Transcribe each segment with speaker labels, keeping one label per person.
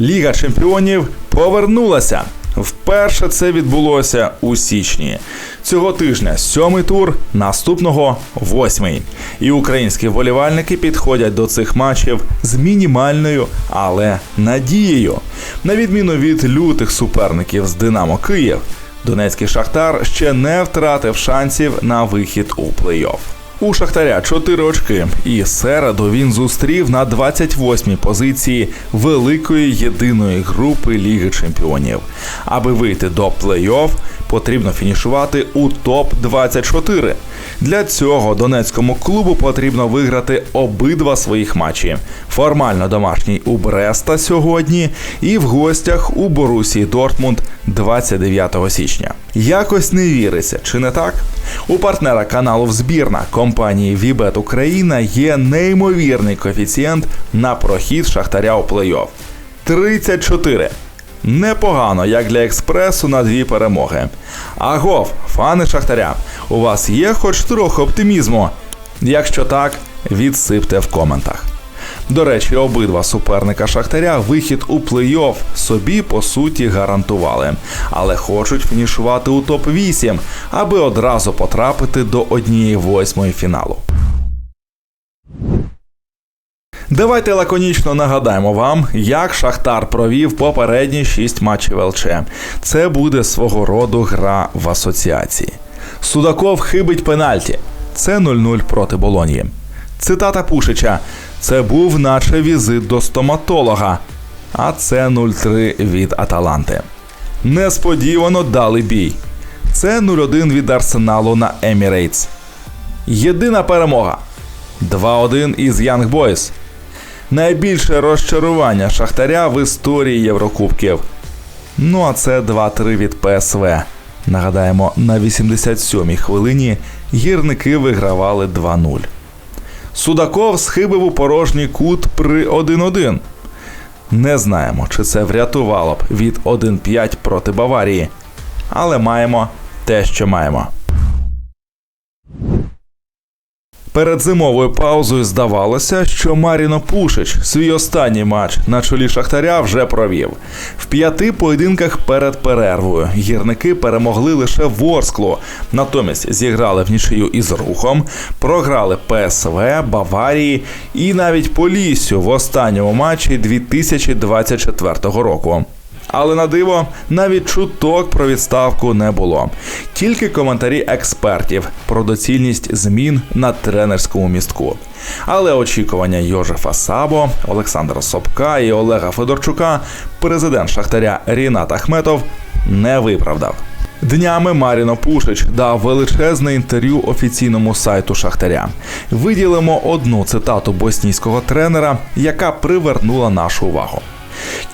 Speaker 1: Ліга чемпіонів повернулася. Вперше це відбулося у січні. Цього тижня сьомий тур, наступного восьмий. І українські вболівальники підходять до цих матчів з мінімальною, але надією. На відміну від лютих суперників з Динамо Київ, Донецький Шахтар ще не втратив шансів на вихід у плей-офф. У Шахтаря 4 очки, і середу він зустрів на 28-й позиції великої єдиної групи Ліги Чемпіонів. Аби вийти до плей-офф, потрібно фінішувати у топ-24. Для цього донецькому клубу потрібно виграти обидва своїх матчі. Формально домашній у Бреста сьогодні і в гостях у Борусії Дортмунд 29 січня. Якось не віриться, чи не так? У партнера каналу «Взбірна» компанії Вібет Україна є неймовірний коефіцієнт на прохід Шахтаря у плей-офф. 34. Непогано, як для експресу на дві перемоги. Агов, фани Шахтаря, у вас є хоч трохи оптимізму? Якщо так, відсипте в коментах. До речі, обидва суперника Шахтаря вихід у плей-офф собі по суті гарантували, але хочуть фінішувати у топ-8, аби одразу потрапити до однієї восьмої фіналу. Давайте лаконічно нагадаємо вам, як Шахтар провів попередні шість матчів ЛЧ. Це буде свого роду гра в асоціації. Судаков хибить пенальті. Це 0-0 проти Болонії. Цитата Пушича: це був наче візит до стоматолога. А це 0-3 від Аталанти. Несподівано дали бій. Це 0-1 від Арсеналу на Емірейтс. Єдина перемога. 2-1 із Young Boys. Найбільше розчарування Шахтаря в історії Єврокубків. Ну а це 2-3 від ПСВ. Нагадаємо, на 87-й хвилині гірники вигравали 2-0. Судаков схибив у порожній кут при 1-1. Не знаємо, чи це врятувало б від 1-5 проти Баварії. Але маємо те, що маємо. Перед зимовою паузою здавалося, що Маріно Пушич свій останній матч на чолі Шахтаря вже провів. В п'яти поєдинках перед перервою гірники перемогли лише Ворсклу, натомість зіграли в нічию із рухом, програли ПСВ, Баварії і навіть Поліссю в останньому матчі 2024 року. Але на диво навіть чуток про відставку не було. Тільки коментарі експертів про доцільність змін на тренерському містку. Але очікування Йожефа Сабо, Олександра Собка і Олега Федорчука президент Шахтаря Рінат Ахметов не виправдав. Днями Маріно Пушич дав величезне інтерв'ю офіційному сайту Шахтаря. Виділимо одну цитату боснійського тренера, яка привернула нашу увагу.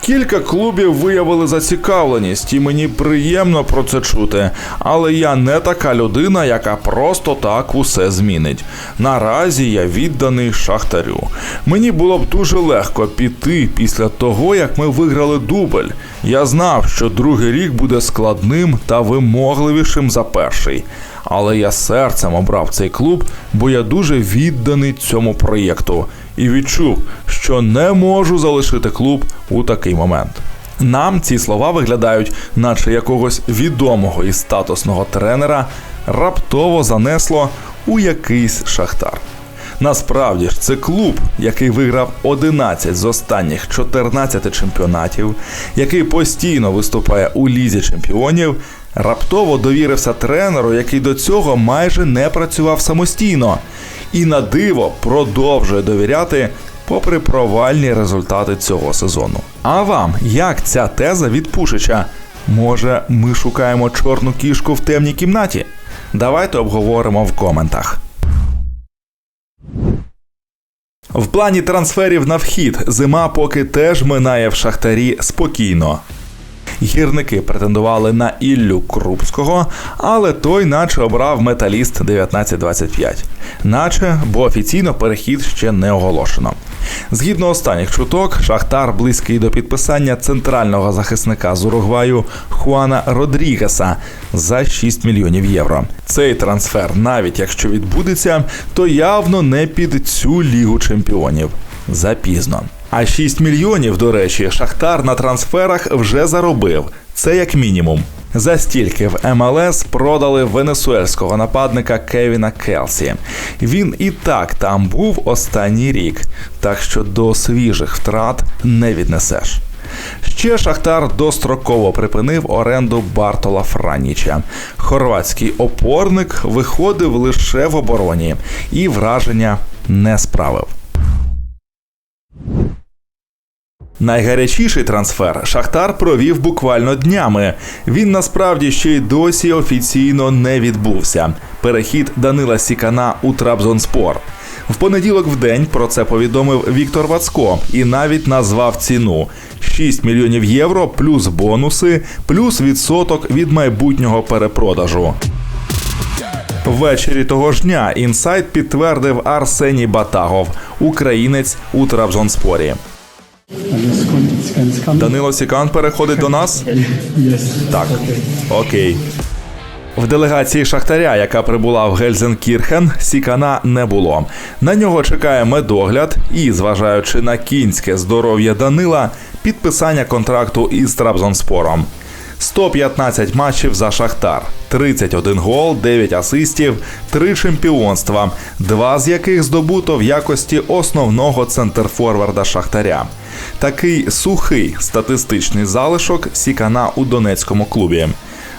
Speaker 1: Кілька клубів виявили зацікавленість, і мені приємно про це чути. Але я не така людина, яка просто так усе змінить. Наразі я відданий шахтарю. Мені було б дуже легко піти після того, як ми виграли дубль. Я знав, що другий рік буде складним та вимогливішим за перший. Але я серцем обрав цей клуб, бо я дуже відданий цьому проєкту і відчув, що не можу залишити клуб у такий момент. Нам ці слова виглядають, наче якогось відомого і статусного тренера раптово занесло у якийсь шахтар. Насправді ж це клуб, який виграв 11 з останніх 14 чемпіонатів, який постійно виступає у лізі чемпіонів, раптово довірився тренеру, який до цього майже не працював самостійно, і на диво продовжує довіряти. Попри провальні результати цього сезону. А вам як ця теза від Пушича? Може, ми шукаємо чорну кішку в темній кімнаті? Давайте обговоримо в коментах. В плані трансферів на вхід зима поки теж минає в шахтарі спокійно. Гірники претендували на Іллю Крупського, але той наче обрав металіст 1925. Наче, бо офіційно перехід ще не оголошено. Згідно останніх чуток, Шахтар близький до підписання центрального захисника з Уругваю Хуана Родрігеса за 6 мільйонів євро. Цей трансфер, навіть якщо відбудеться, то явно не під цю лігу чемпіонів. Запізно. А 6 мільйонів, до речі, Шахтар на трансферах вже заробив. Це як мінімум. За стільки в МЛС продали венесуельського нападника Кевіна Келсі. Він і так там був останній рік, так що до свіжих втрат не віднесеш. Ще Шахтар достроково припинив оренду Бартола Франіча. Хорватський опорник виходив лише в обороні і враження не справив. Найгарячіший трансфер Шахтар провів буквально днями. Він насправді ще й досі офіційно не відбувся. Перехід Данила Сікана у Трабзонспор. В понеділок в день про це повідомив Віктор Вацко і навіть назвав ціну 6 мільйонів євро плюс бонуси, плюс відсоток від майбутнього перепродажу. Ввечері того ж дня інсайт підтвердив Арсеній Батагов, українець у Трабзонспорі. Данило Сікан переходить до нас. Так, окей. В делегації Шахтаря, яка прибула в Гельзенкірхен, Сікана не було. На нього чекає медогляд і, зважаючи на кінське здоров'я Данила, підписання контракту із Трабзонспором. 115 матчів за Шахтар, 31 гол, 9 асистів, 3 чемпіонства, два з яких здобуто в якості основного центрфорварда Шахтаря. Такий сухий статистичний залишок Сікана у донецькому клубі.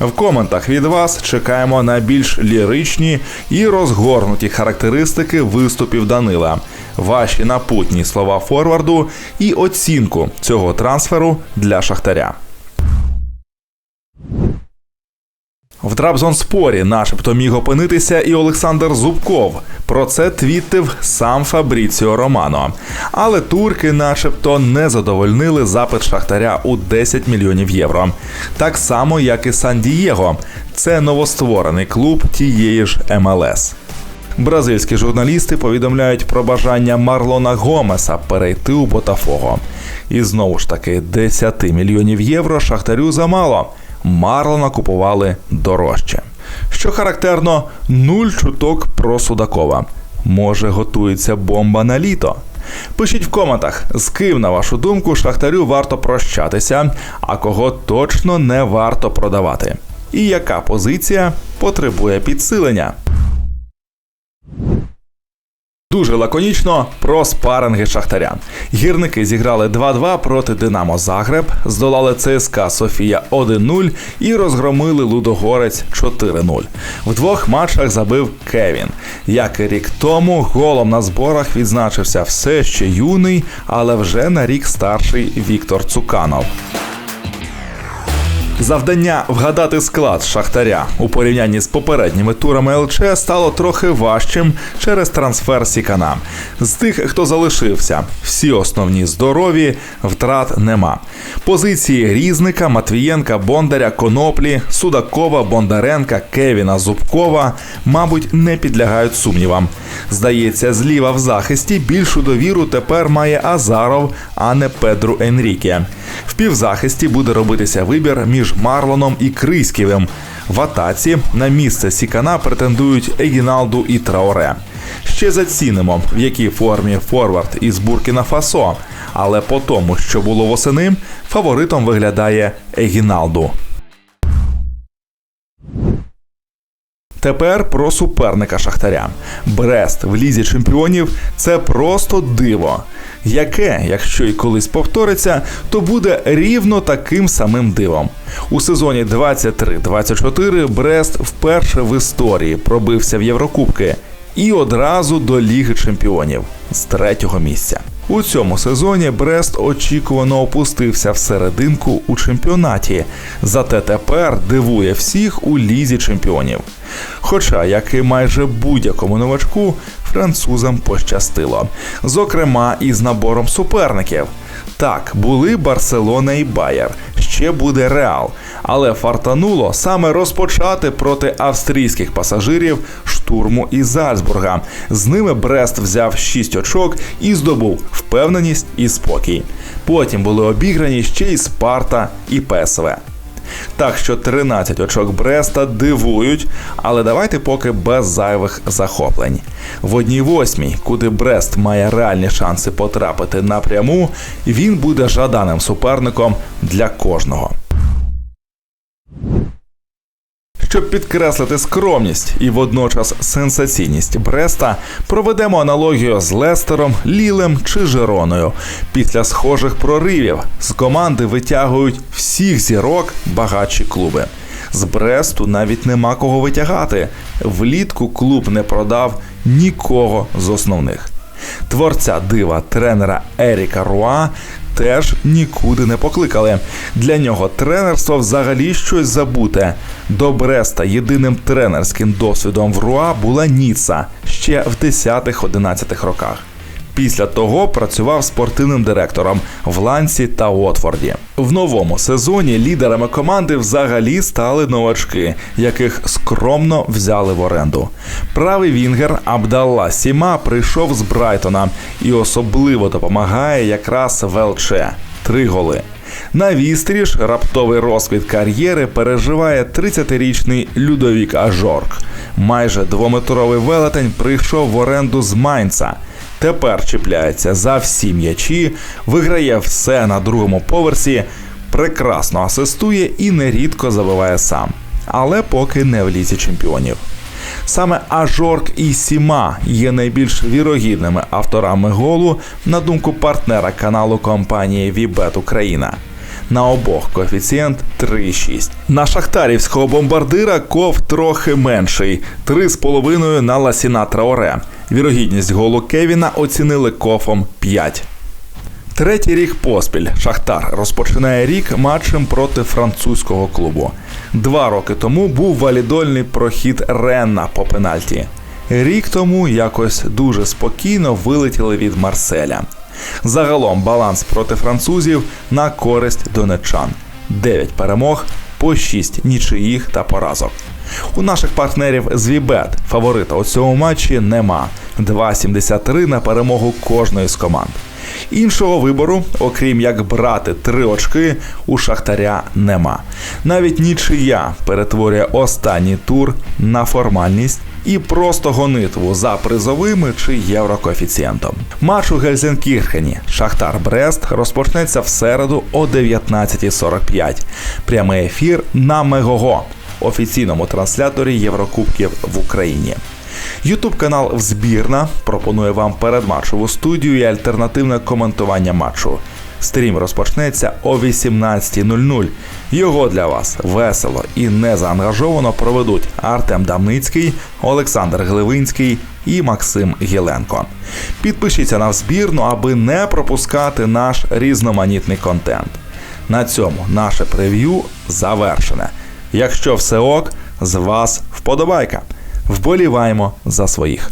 Speaker 1: В коментах від вас чекаємо на більш ліричні і розгорнуті характеристики виступів Данила, ваші напутні слова форварду і оцінку цього трансферу для Шахтаря. В Трабзонспорі начебто міг опинитися і Олександр Зубков. Про це твітив сам Фабріціо Романо. Але турки, начебто, не задовольнили запит Шахтаря у 10 мільйонів євро. Так само, як і Сан-Дієго. Це новостворений клуб тієї ж МЛС. Бразильські журналісти повідомляють про бажання Марлона Гомеса перейти у Ботафого. І знову ж таки, 10 мільйонів євро Шахтарю замало. Марлона купували дорожче. Що характерно, нуль чуток про Судакова. Може, готується бомба на літо. Пишіть в коментах, з ким, на вашу думку, Шахтарю варто прощатися, а кого точно не варто продавати. І яка позиція потребує підсилення. Дуже лаконічно про спаринги Шахтаря. Гірники зіграли 2-2 проти Динамо Загреб, здолали ЦСКА Софія 1-0 і розгромили Лудогорець 4-0. В двох матчах забив Кевін. Як і рік тому, голом на зборах відзначився все ще юний, але вже на рік старший Віктор Цуканов. Завдання вгадати склад Шахтаря у порівнянні з попередніми турами ЛЧ стало трохи важчим через трансфер Сікана. З тих, хто залишився, всі основні здорові, втрат нема. Позиції Різника, Матвієнка, Бондаря, Коноплі, Судакова, Бондаренка, Кевіна, Зубкова, мабуть, не підлягають сумнівам. Здається, зліва в захисті більшу довіру тепер має Азаров, а не Педру Енріке. В півзахисті буде робитися вибір між Марлоном і Крийськівим. В атаці на місце Сікана претендують Егіналду і Траоре. Ще зацінимо, в якій формі форвард із Буркіна Фасо. Але по тому, що було восени, фаворитом виглядає Егіналду. Тепер про суперника Шахтаря. Брест в лізі чемпіонів це просто диво. Яке, якщо і колись повториться, то буде рівно таким самим дивом. У сезоні 23-24 Брест вперше в історії пробився в Єврокубки і одразу до Ліги Чемпіонів з третього місця. У цьому сезоні Брест очікувано опустився в серединку у чемпіонаті, зате тепер дивує всіх у лізі чемпіонів. Хоча, як і майже будь-якому новачку, французам пощастило, зокрема і з набором суперників. Так, були Барселона і Байер, ще буде Реал. Але фартануло саме розпочати проти австрійських пасажирів штурму із Зальцбурга. З ними Брест взяв 6 очок і здобув впевненість і спокій. Потім були обіграні ще й Спарта і ПСВ. Так що 13 очок Бреста дивують, але давайте поки без зайвих захоплень. В одній восьмій, куди Брест має реальні шанси потрапити напряму, він буде жаданим суперником для кожного. Щоб підкреслити скромність і водночас сенсаційність Бреста, проведемо аналогію з Лестером, Лілем чи Жероною. Після схожих проривів з команди витягують всіх зірок багатші клуби. З Бресту навіть нема кого витягати. Влітку клуб не продав нікого з основних. Творця дива тренера Еріка Руа теж нікуди не покликали. Для нього тренерство взагалі щось забуте. До Бреста єдиним тренерським досвідом в Руа була Ніца ще в 10-11 роках. Після того працював спортивним директором в Лансі та Уотфорді. В новому сезоні лідерами команди взагалі стали новачки, яких скромно взяли в оренду. Правий вінгер Абдалла Сіма прийшов з Брайтона і особливо допомагає якраз Велче три голи. На вістрі ж раптовий розквіт кар'єри переживає 30-річний Людовік Ажорк. Майже двометровий велетень прийшов в оренду з Майнца. Тепер чіпляється за всі м'ячі, виграє все на другому поверсі, прекрасно асистує і нерідко забиває сам. Але поки не в лізі чемпіонів. Саме Ажорк і Сіма є найбільш вірогідними авторами голу на думку партнера каналу компанії Вібет Україна. На обох коефіцієнт 3,6. На шахтарівського бомбардира ков трохи менший 3,5 на Ласіна Траоре. Вірогідність голу Кевіна оцінили кофом 5. Третій рік поспіль Шахтар розпочинає рік матчем проти французького клубу. Два роки тому був валідольний прохід Ренна по пенальті. Рік тому якось дуже спокійно вилетіли від Марселя. Загалом баланс проти французів на користь донеччан. 9 перемог по 6 нічиїх та поразок. У наших партнерів з Вібет фаворита у цьому матчі нема. 2,73 на перемогу кожної з команд. Іншого вибору, окрім як брати три очки, у Шахтаря нема. Навіть нічия перетворює останній тур на формальність і просто гонитву за призовими чи єврокоефіцієнтом. Матч у Гельзенкірхені Шахтар Брест розпочнеться в середу о 19.45. Прямий ефір на Мегого, офіційному трансляторі Єврокубків в Україні. Ютуб канал Взбірна пропонує вам передматчеву студію і альтернативне коментування матчу. Стрім розпочнеться о 18.00. Його для вас весело і незаангажовано проведуть Артем Дамницький, Олександр Гливинський і Максим Гіленко. Підпишіться на збірну, аби не пропускати наш різноманітний контент. На цьому наше прев'ю завершене. Якщо все ок, з вас вподобайка. Вболіваємо за своїх.